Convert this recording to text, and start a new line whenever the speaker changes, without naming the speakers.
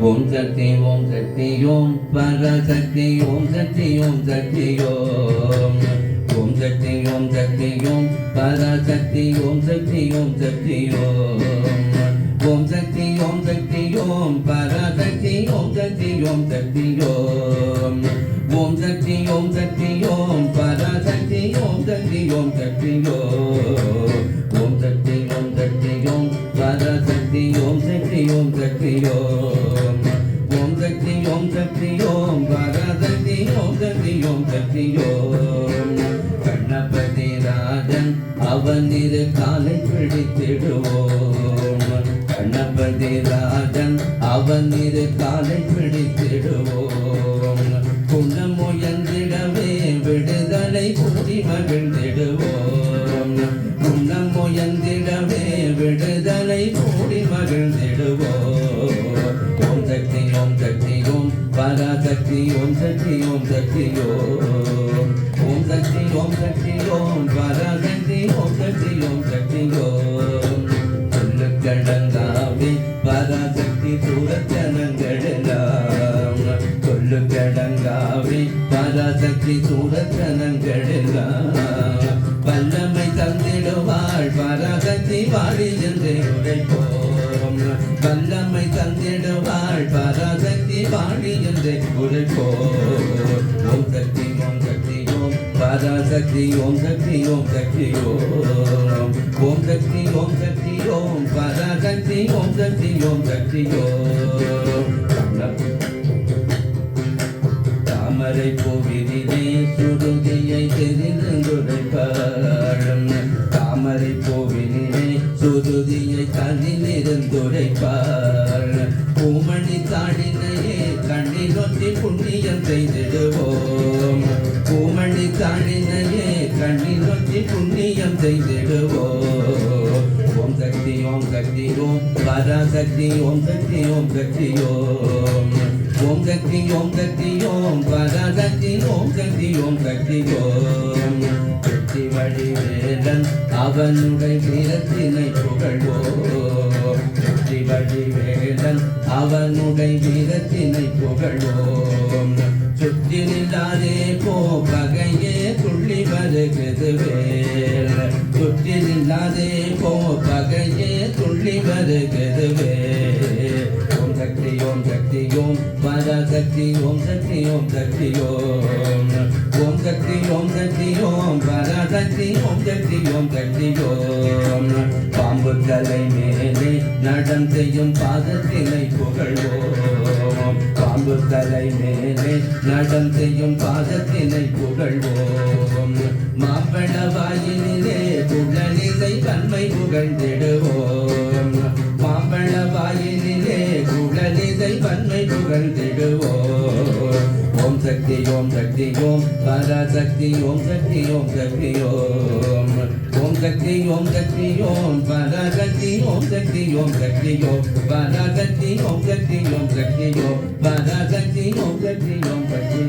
ஓம் சக்தி ஓம் சக்தி ஓம் பராசக்தி ஓம் சக்தி ஓம் சக்தி ஓம் ஓம் சக்தி ஓம் சக்தி ஓம் பராசக்தி ஓம் சக்தி ஓம் சக்தி ஓம் ஓம் சக்தி ஓம் சக்தி ஓம் பராசக்தி ஓம் சக்தி ஓம் சக்தி ஓம் ஓம் சக்தி ஓம் சக்தி ஓம் பராசக்தி ஓம் சக்தி ஓம் சக்தி ஓம் ஓம் சக்தி ஓம் சக்தி ஓம் பராசக்தி ஓம் சக்தி ஓம் சக்தி ஓம் கத்தியோம் கத்தியோம் கண்ணபதி ராஜன் அவன் இரு காலை பிடித்திடுவோம். கண்ணபதி ராஜன் அவன் இரு காலை பிடித்திடுவோம். குணமுயந்திடவே விடுதலை கூறி மகிழ்ந்திடுவோம் குணமுயந்திடவே பராசக்தி ஓம் சக்தி ஓம் சக்தி ஓம். ஓம் சக்தி ஓம் சக்தி ஓம். பராசக்தி ஓம் சக்தி ஓம் சக்தி ஓம். சொல்லு சொல்லுக்கடங்காவே பராசக்தி சூரத்தனங்களெல்லாம் சொல்லுக்கடங்காவே பராசக்தி சூரத்தனங்களெல்லாம் வல்லமை தந்திடுவாள் பராசக்தி வாழி என்று உரைப்போம் வல்லமை தந்திடுவாள் பராசக்தி வாழி என்று உரைப்போம். ஓம் சக்தி ஓம் சக்தி ஓம். பராசக்தி ஓம் சக்தி ஓம் சக்தி ஓம். ஓம் சக்தி ஓம் சக்தி ஓம். பராசக்தி ஓம் சக்தி ஓம் சக்தி ஓம். தாமரை பூவினிலே சுருதியை சுருதியை கண்ணிலிருந்துடைப்பார் பூமணி தாழினையே கண்ணிலொத்தி புண்ணியம் செய்திடுவோம். பூமணி தாழினையே கண்ணிலொத்தி புண்ணியம் செய்திடுவோம். ஓம் சக்தி ஓம் சக்தி ஓம் பராசக்தி ஓம் சக்தி ஓம் சக்தி ஓம். ஓம் சக்தி ஓம் சக்தி ஓம் பராசக்தி ஓம் சக்தி ஓம் சக்தி ஓம். சக்தி வடிவேலன் அவனுடைய வீரத்தினை புகழ்வோம். சக்தி வடிவேலன் அவனுடைய வீரத்தினை புகழ்வோம். சுற்றி நில்லாதே போ பகையே துள்ளி வருகிறது வேல். சுற்றி நில்லாதே போ பகையே துள்ளி வருகிறது ஓம் சக்தி ஓம் பராசக்தி ஓம் சக்தி ஓம் சக்தி ஓம். ஓம் சக்தி ஓம் சக்தி ஓம் பராசக்தி ஓம் சக்தி ஓம் சக்தி ஓம். பாம்பு கலை மேலே நடம் செய்யும் பாதத்தினை புகழ்வோம். பாம்பு கலை மேலே நடம் செய்யும் பாதத்தினை புகழ்வோம். மாம்பழ வாயிலே குழலிசை தன்மை புகழ்ந்திடுவோம். பன்மை புகழ்ந்திடுவோம் ஓம் சக்தி ஓம் சக்தி ஓம் பராசக்தி ஓம் சக்தி ஓம் சக்தி ஓம் ஓம் சக்தி ஓம் சக்தி ஓம் பராசக்தி ஓம் சக்தி ஓம் சக்தி ஓம் பராசக்தி ஓம் சக்தி ஓம் சக்தி ஓம் பராசக்தி ஓம் சக்தி ஓம் சக்தி